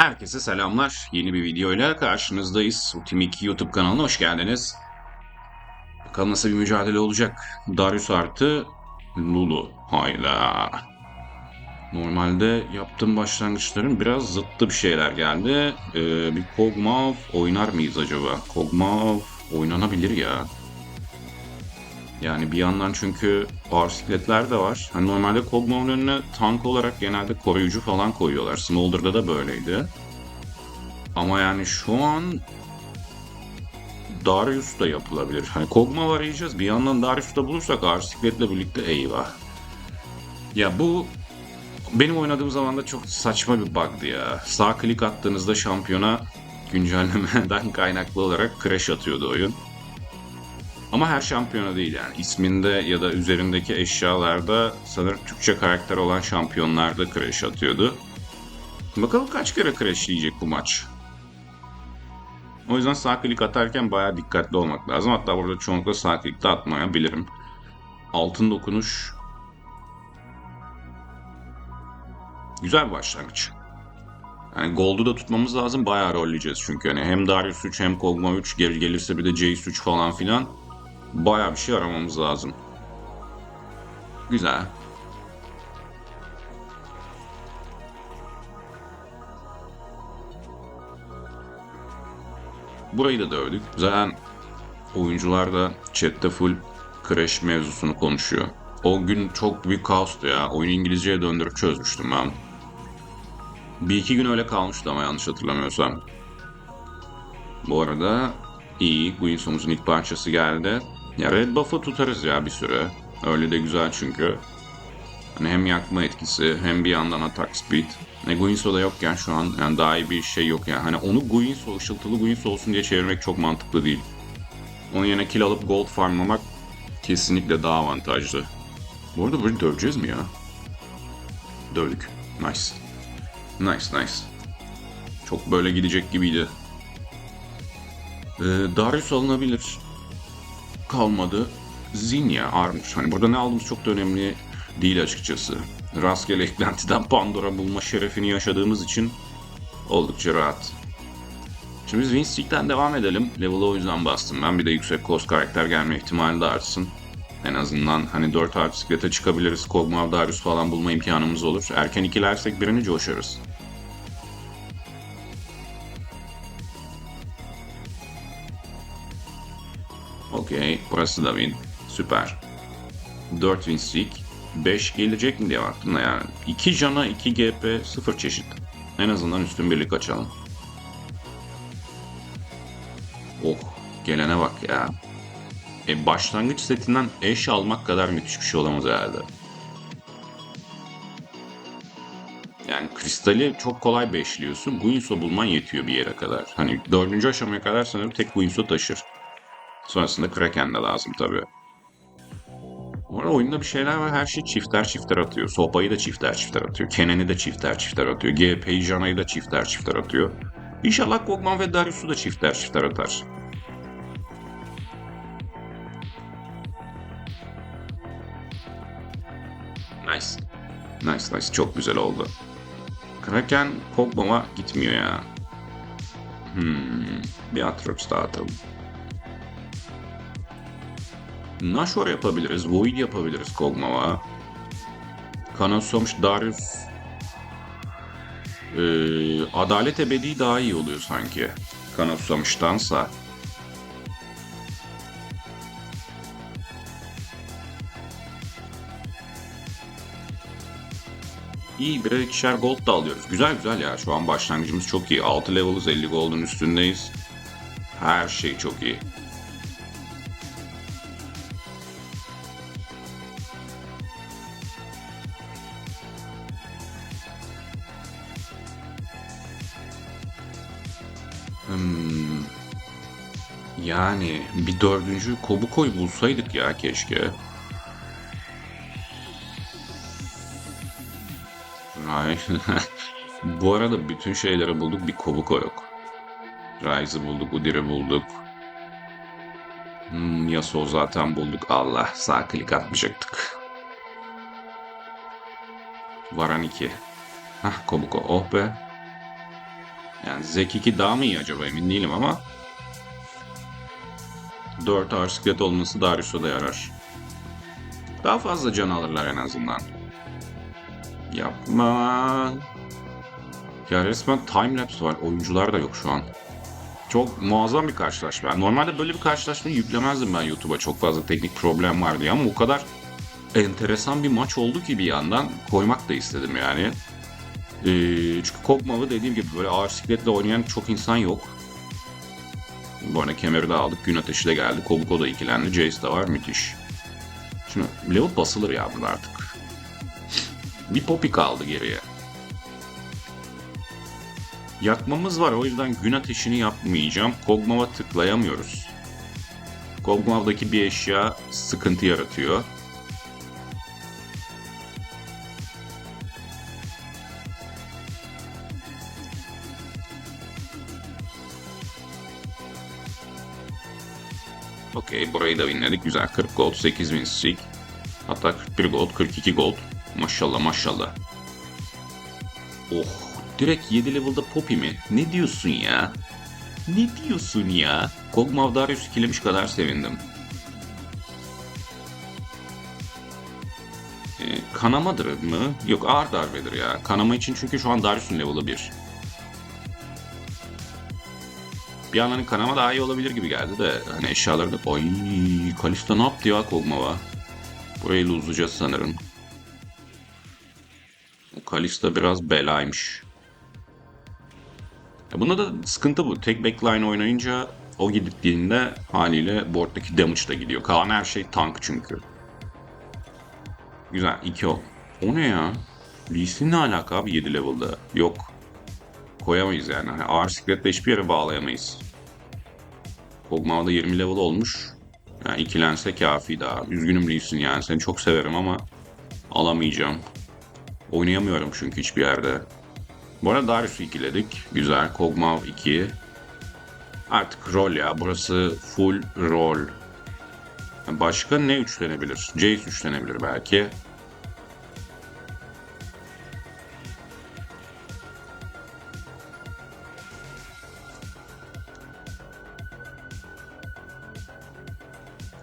Herkese selamlar. Yeni bir videoyla karşınızdayız. Ultimik YouTube kanalına hoş geldiniz. Bakalım nasıl bir mücadele olacak. Darius artı Lulu. Hayda. Normalde yaptığım başlangıçların biraz zıttı bir şeyler geldi. Ee, bir Kog'Maw oynar mıyız acaba? Kog'Maw oynanabilir ya. Yani bir yandan çünkü ağır sikletler de var. Hani normalde Kog'Maw'ın önüne tank olarak genelde koruyucu falan koyuyorlar. Smolder'da da böyleydi. Ama yani şu an Darius da yapılabilir. Hani Kog'Maw arayacağız. Bir yandan Darius da bulursak ağır sikletle birlikte eyvah. Ya bu benim oynadığım zaman da çok saçma bir bug'dı ya. Sağ klik attığınızda şampiyona güncellemeden kaynaklı olarak crash atıyordu oyun. Ama her şampiyona değil yani. İsminde ya da üzerindeki eşyalarda sanırım Türkçe karakter olan şampiyonlarda crash atıyordu. Bakalım kaç kere crashleyecek bu maç. O yüzden sağ klik atarken bayağı dikkatli olmak lazım. Hatta burada çoğunlukla sağ klikte atmayabilirim. Altın dokunuş güzel bir başlangıç. Yani Gold'u da tutmamız lazım. Bayağı rolleyeceğiz çünkü. Hani hem Darius 3 hem Kog'Maw 3 geri gelirse bir de Jace 3 falan filan. Bayağı bir şey aramamız lazım. Güzel. Burayı da dövdük. Zaten oyuncular da chatte full crash mevzusunu konuşuyor. O gün çok büyük kaostu ya. Oyunu İngilizceye döndürüp çözmüştüm ben. Bir iki gün öyle kalmıştı ama yanlış hatırlamıyorsam. Bu arada iyi. Guinsom'un ilk parçası geldi. Ya Red Buff'ı tutarız ya bir süre. Öyle de güzel çünkü. Hani hem yakma etkisi hem bir yandan atak speed. Ne Guinsoo'da yokken şu an yani daha iyi bir şey yok yani. Hani onu Guinsoo, ışıltılı Guinsoo olsun diye çevirmek çok mantıklı değil. Onun yerine kill alıp gold farmlamak kesinlikle daha avantajlı. Bu arada böyle döveceğiz mi ya? Dövdük. Nice. Nice nice. Çok böyle gidecek gibiydi. Ee, Darius alınabilir. Kalmadı. Zinya Armut. Hani burada ne aldığımız çok da önemli değil açıkçası. Rastgele eklentiden Pandora bulma şerefini yaşadığımız için oldukça rahat. Şimdi biz Winstick'ten devam edelim. Level'ı o yüzden bastım. Ben bir de yüksek cost karakter gelme ihtimali de artsın. En azından hani 4 artı bisiklete çıkabiliriz. Kog'Maw, Darius falan bulma imkanımız olur. Erken ikilersek birini coşarız. Okey. Burası da win. Süper. 4 win streak. 5 gelecek mi diye baktım da yani. 2 cana 2 GP 0 çeşit. En azından üstün birlik açalım. Oh. Gelene bak ya. E, başlangıç setinden eş almak kadar müthiş bir şey olamaz herhalde. Yani kristali çok kolay beşliyorsun. Guinsoo bulman yetiyor bir yere kadar. Hani dördüncü aşamaya kadar sanırım tek Guinsoo taşır. Sonrasında Kraken de lazım tabii. Bu arada oyunda bir şeyler var. Her şey çifter çifter atıyor. Sopayı da çifter çifter atıyor. Kenan'ı da çifter çifter atıyor. GP'yi Jana'yı da çifter çifter atıyor. İnşallah Kog'Maw ve Darius'u da çifter çifter atar. Nice. Nice nice. Çok güzel oldu. Kraken Kog'Maw'a gitmiyor ya. Hmm. Bir Atrox daha atalım. Nashor yapabiliriz. Void yapabiliriz Kog'Maw'a. Kanasomuş Darius ee, Adalet Ebedi daha iyi oluyor sanki. Kanasamış'tansa. İyi birer ikişer gold da alıyoruz. Güzel güzel ya. Şu an başlangıcımız çok iyi. 6 level'ız 50 gold'un üstündeyiz. Her şey çok iyi. Yani bir dördüncü Kobukoy bulsaydık ya keşke. Bu arada bütün şeyleri bulduk bir Kobuko yok. Ryze'ı bulduk, Udir'i bulduk. Hmm, Yasuo zaten bulduk. Allah sağ klik atmayacaktık. Varan 2. Hah Kobuko oh be. Yani Zek 2 daha mı iyi acaba emin değilim ama 4 ağır siklet olması Darius'a da yarar. Daha fazla can alırlar en azından. Yapma. Ya resmen timelapse var. Oyuncular da yok şu an. Çok muazzam bir karşılaşma. Normalde böyle bir karşılaşmayı yüklemezdim ben YouTube'a çok fazla teknik problem var diye ama o kadar enteresan bir maç oldu ki bir yandan koymak da istedim yani. Ee, çünkü Kog'Maw'ı dediğim gibi böyle ağır sikletle oynayan çok insan yok. Bu arada kemeri de aldık. Gün ateşi de geldi. Kobuko da ikilendi. Jace de var. Müthiş. Şimdi level basılır ya burada artık. Bir Poppy kaldı geriye. Yakmamız var o yüzden gün ateşini yapmayacağım. Kog'Maw'a tıklayamıyoruz. Kog'Maw'daki bir eşya sıkıntı yaratıyor. Okey burayı da winledik. Güzel 40 gold 8 win streak. Hatta 41 gold 42 gold. Maşallah maşallah. Oh direkt 7 level'da Poppy mi? Ne diyorsun ya? Ne diyorsun ya? Kog'Maw Darius ikilemiş kadar sevindim. Ee, kanamadır mı? Yok ağır darbedir ya. Kanama için çünkü şu an Darius'un level'ı 1. Bir an hani kanama daha iyi olabilir gibi geldi de hani eşyaları da... Ay Kalista ne yaptı ya Kog'Maw'a? Burayı luzlayacağız sanırım. Kalista biraz belaymış. Ya bunda da sıkıntı bu. Tek backline oynayınca o gittiğinde haliyle board'daki damage da gidiyor. Kalan her şey tank çünkü. Güzel. 2 o. O ne ya? Lee Sin ne alaka abi 7 level'da? Yok. Koyamayız yani. Hani ağır sikletle hiçbir yere bağlayamayız. Kog'Maw'da 20 level olmuş. Yani ikilense kafi daha. Üzgünüm Lee Sin yani. Seni çok severim ama alamayacağım. Oynayamıyorum çünkü hiçbir yerde. Bu arada Darius'u ikiledik. Güzel. Kog'Maw 2. Artık rol ya. Burası full rol. Başka ne üçlenebilir? Jace üçlenebilir belki.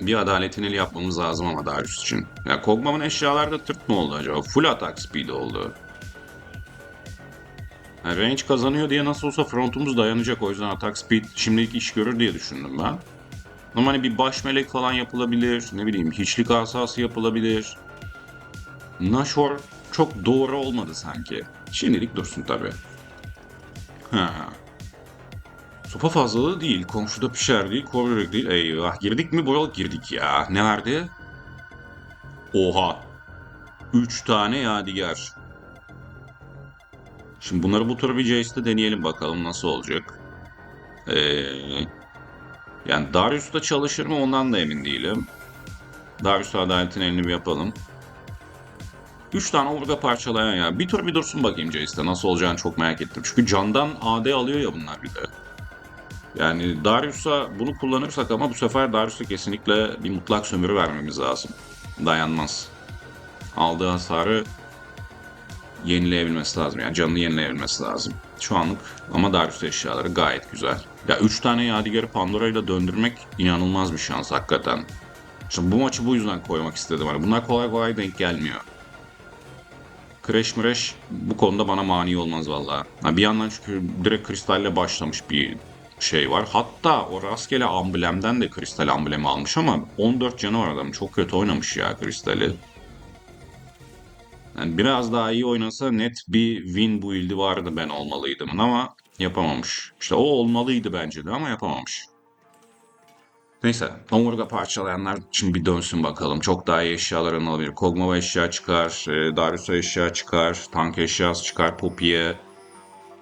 Bir adaletin eli yapmamız lazım ama Darius için. Ya Kog'Maw'ın eşyalarda tırt mı oldu acaba? Full atak speed oldu. Yani range kazanıyor diye nasıl olsa frontumuz dayanacak. O yüzden atak speed şimdilik iş görür diye düşündüm ben. Ama hani bir baş melek falan yapılabilir. Ne bileyim hiçlik asası yapılabilir. Nashor çok doğru olmadı sanki. Şimdilik dursun tabi. Ha. Sopa fazlalığı değil. Komşuda pişer değil. Koruyacak değil. Eyvah. Girdik mi? Buraya girdik ya. Ne verdi? Oha. Üç tane yadigar. Şimdi bunları bu tur bir Jace'de deneyelim bakalım nasıl olacak. Ee, yani Darius'ta çalışır mı ondan da emin değilim. Darius adaletin elini bir yapalım. 3 tane omurga parçalayan ya. Bir tur bir dursun bakayım Jace'de nasıl olacağını çok merak ettim. Çünkü candan AD alıyor ya bunlar bir de. Yani Darius'a bunu kullanırsak ama bu sefer Darius'a kesinlikle bir mutlak sömürü vermemiz lazım. Dayanmaz. Aldığı hasarı yenileyebilmesi lazım. Yani canını yenileyebilmesi lazım. Şu anlık ama Darius eşyaları gayet güzel. Ya 3 tane Yadigar'ı Pandora ile döndürmek inanılmaz bir şans hakikaten. Şimdi bu maçı bu yüzden koymak istedim. Hani bunlar kolay kolay denk gelmiyor. Crash Mrash bu konuda bana mani olmaz valla. bir yandan çünkü direkt kristalle başlamış bir şey var. Hatta o rastgele amblemden de kristal amblemi almış ama 14 canı var adam. Çok kötü oynamış ya kristali. Yani biraz daha iyi oynasa net bir win build'i vardı ben olmalıydım ama yapamamış. İşte o olmalıydı bence de ama yapamamış. Neyse, omurga parçalayanlar için bir dönsün bakalım. Çok daha iyi eşyalar alınabilir. Kog'Maw eşya çıkar, e, Darius'a eşya çıkar, tank eşyası çıkar, Poppy'ye.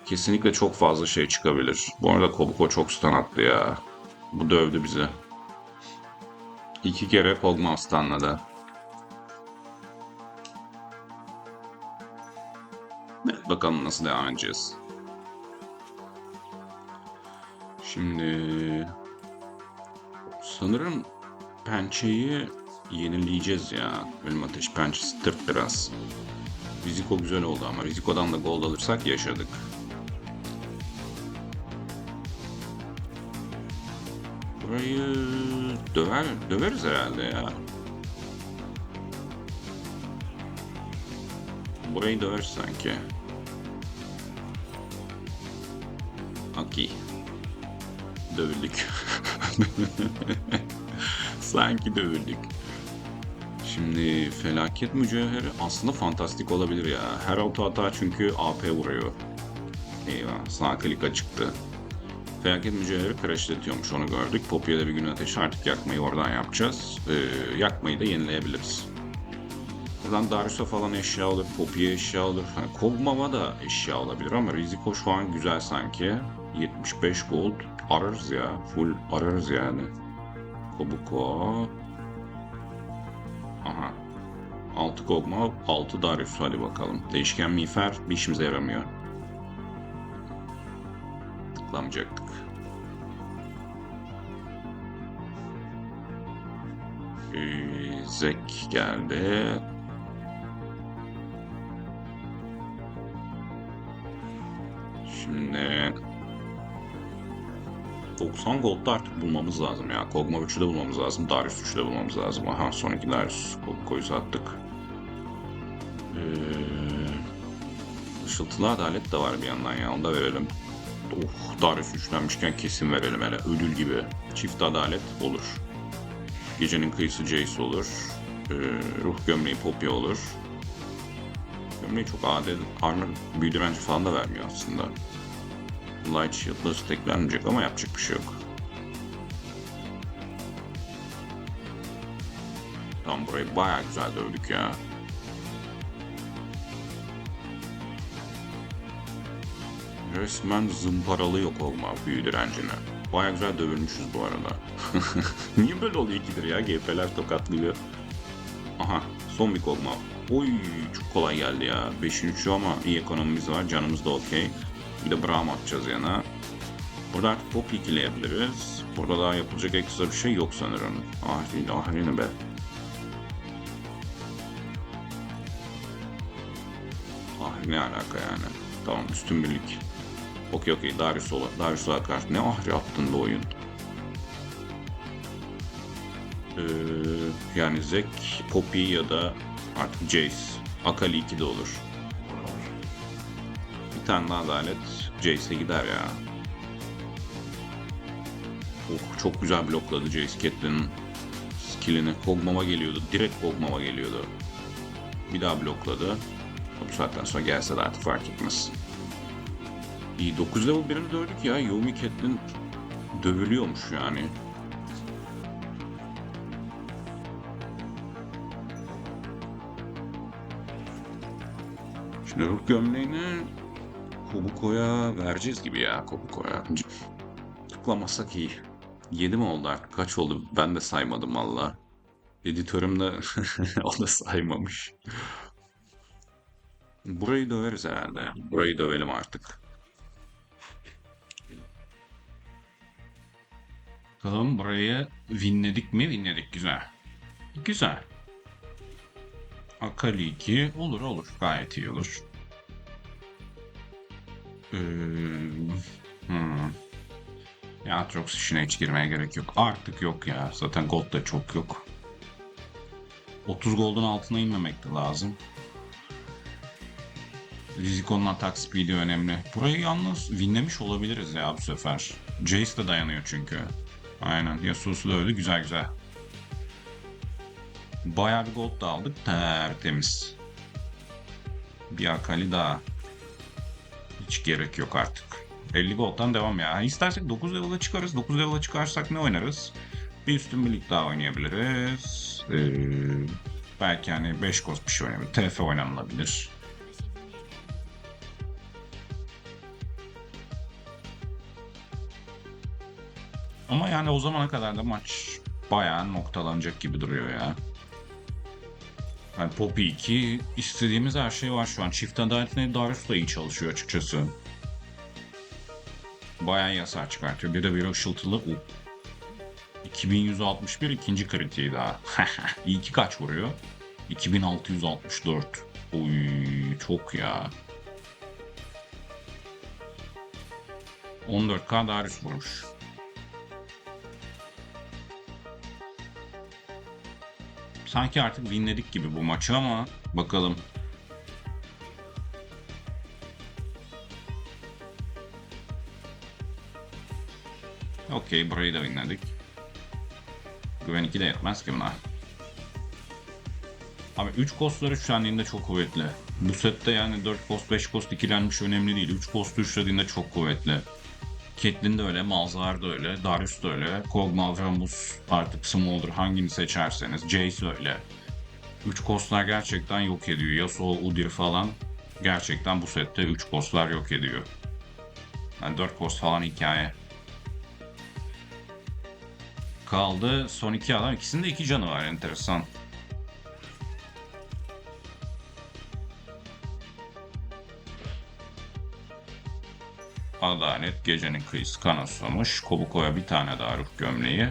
Kesinlikle çok fazla şey çıkabilir. Bu arada Kobuko çok stun attı ya. Bu dövdü bizi. İki kere Kog'Maw stunladı. Evet, bakalım nasıl devam edeceğiz. Şimdi sanırım pençeyi yenileyeceğiz ya. Ölüm ateş pençesi tırt biraz. Riziko güzel oldu ama Riziko'dan da gold alırsak yaşadık. Burayı döver, döveriz herhalde ya. Burayı döveriz sanki. Okey. Dövüldük. sanki dövüldük. Şimdi felaket mücevheri aslında fantastik olabilir ya. Her auto hata çünkü AP vuruyor. Eyvah sağ klik açıktı. Felaket mücevheri crashletiyormuş onu gördük. Poppy'ye de bir gün ateşi artık yakmayı oradan yapacağız. Ee, yakmayı da yenileyebiliriz. Buradan Darius'a falan eşya alır, Poppy'ye eşya alır. Hani Kog'Maw'a da eşya alabilir ama Riziko şu an güzel sanki. 75 gold ararız ya. Full ararız yani. Kobuko. Aha. 6 Kog'Maw, 6 Darius hadi bakalım. Değişken miğfer bir işimize yaramıyor. Tıklamayacaktık. Ee, Zek geldi. Şimdi 90 gold'da artık bulmamız lazım ya. Kog'Maw 3'ü de bulmamız lazım. Darius 3'ü de bulmamız lazım. Aha sonraki Darius. Koyu sattık. Ee, adalet de var bir yandan ya. Onu da verelim. Oh, Darius üçlenmişken kesin verelim hele. Ödül gibi. Çift adalet olur. Gecenin kıyısı Jace olur. Ee, ruh gömleği Poppy olur. Gömleği çok adil, armor, büyü falan da vermiyor aslında. Light Shield'la stacklenmeyecek ama yapacak bir şey yok. Tam burayı bayağı güzel dövdük ya. Resmen zımparalı yok olma büyü direncine. Baya güzel dövülmüşüz bu arada. Niye böyle oluyor ikidir ya? GP'ler tokatlıyor. Aha son bir kogma. Oy çok kolay geldi ya. 5'in 3'ü ama iyi ekonomimiz var. Canımız da okey. Bir de Braum atacağız yana. Burada artık pop ikileyebiliriz. Burada daha yapılacak ekstra bir şey yok sanırım. Ah değil ah yine be. Ah ne alaka yani. Tamam üstün birlik. Okey okey Darius ola. Darius ola karşı ne ahri attın bu oyun. Ee, yani Zek, Poppy ya da artık Jace. Akali 2 de olur. Bir tane daha adalet Jace'e gider ya. Oh, çok güzel blokladı Jace Catelyn'in skillini. Kog'Maw'a geliyordu. Direkt Kog'Maw'a geliyordu. Bir daha blokladı. Bu saatten sonra gelse de artık fark etmez. İyi 9 level birini dövdük ya. Yomi Catelyn dövülüyormuş yani. Şimdi ruh gömleğini Kobuko'ya vereceğiz gibi ya Kobuko'ya. Tıklamazsak iyi. 7 mi oldu artık? Kaç oldu? Ben de saymadım valla. Editörüm de o da saymamış. Burayı döveriz herhalde. Burayı dövelim artık. Bakalım burayı winledik mi? Winledik. Güzel. Güzel. Akali 2 olur olur. Gayet iyi olur. Ee, hmm. Ya Atrox işine hiç girmeye gerek yok. Artık yok ya. Zaten gold da çok yok. 30 gold'un altına inmemek de lazım. Riziko'nun atak speed'i önemli. Burayı yalnız winlemiş olabiliriz ya bu sefer. Jace de dayanıyor çünkü. Aynen. Yasuo'su da öyle. Güzel güzel. Bayağı bir gold da aldık. Tertemiz. Bir akali daha. Hiç gerek yok artık. 50 gold'dan devam ya. İstersek 9 level'a çıkarız. 9 level'a çıkarsak ne oynarız? Bir üstün birlik daha oynayabiliriz. Ee, belki hani 5 cost bir şey oynayabilir. TF oynanılabilir. Ama yani o zamana kadar da maç bayağı noktalanacak gibi duruyor ya. Yani Poppy 2 istediğimiz her şey var şu an. Çift adaletine Darius da iyi çalışıyor açıkçası. Bayağı hasar çıkartıyor. Bir de bir ışıltılı. Uh. 2161 ikinci kritiği daha. İyi ki kaç vuruyor? 2664. Oy çok ya. 14k Darius vurmuş. Sanki artık winledik gibi bu maçı ama bakalım. Okey burayı da winledik. Güven 2 de yetmez ki buna. Abi 3 kostları üçlendiğinde çok kuvvetli. Bu sette yani 4 kost 5 kost ikilenmiş önemli değil. 3 kostu üçlediğinde çok kuvvetli. Caitlyn de öyle, Malzahar da öyle, Darius da öyle, Kog'Maw, Rammus, artık Smolder hangini seçerseniz, Jace öyle. 3 kostlar gerçekten yok ediyor. Yasuo, Udyr falan gerçekten bu sette 3 kostlar yok ediyor. Yani 4 kost falan hikaye. Kaldı son iki adam. İkisinde iki canı var enteresan. Adalet gecenin kıyısı kana susamış. Kobuko'ya bir tane daha ruh gömleği.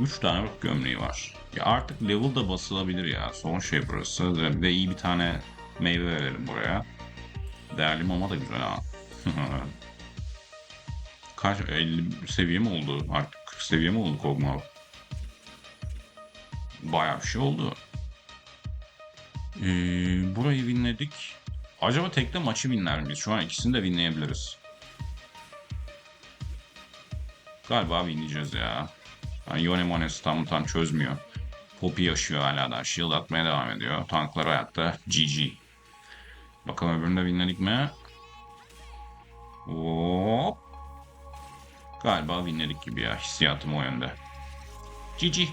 Üç tane ruh gömleği var. Ya artık level da basılabilir ya. Son şey burası. Bir de iyi bir tane meyve verelim buraya. Değerli mama da güzel ha. Kaç 50 seviye mi oldu? Artık 40 seviye mi oldu Kog'Maw? Bayağı bir şey oldu. Ee, burayı winledik. Acaba tekte maçı winler miyiz? Şu an ikisini de winleyebiliriz. Galiba winleyeceğiz ya. Yani Yone Mones tam tam çözmüyor. Poppy yaşıyor hala da. Shield atmaya devam ediyor. Tanklar hayatta. GG. Bakalım öbüründe winledik mi? Hop. Galiba winledik gibi ya. Hissiyatım o yönde. GG.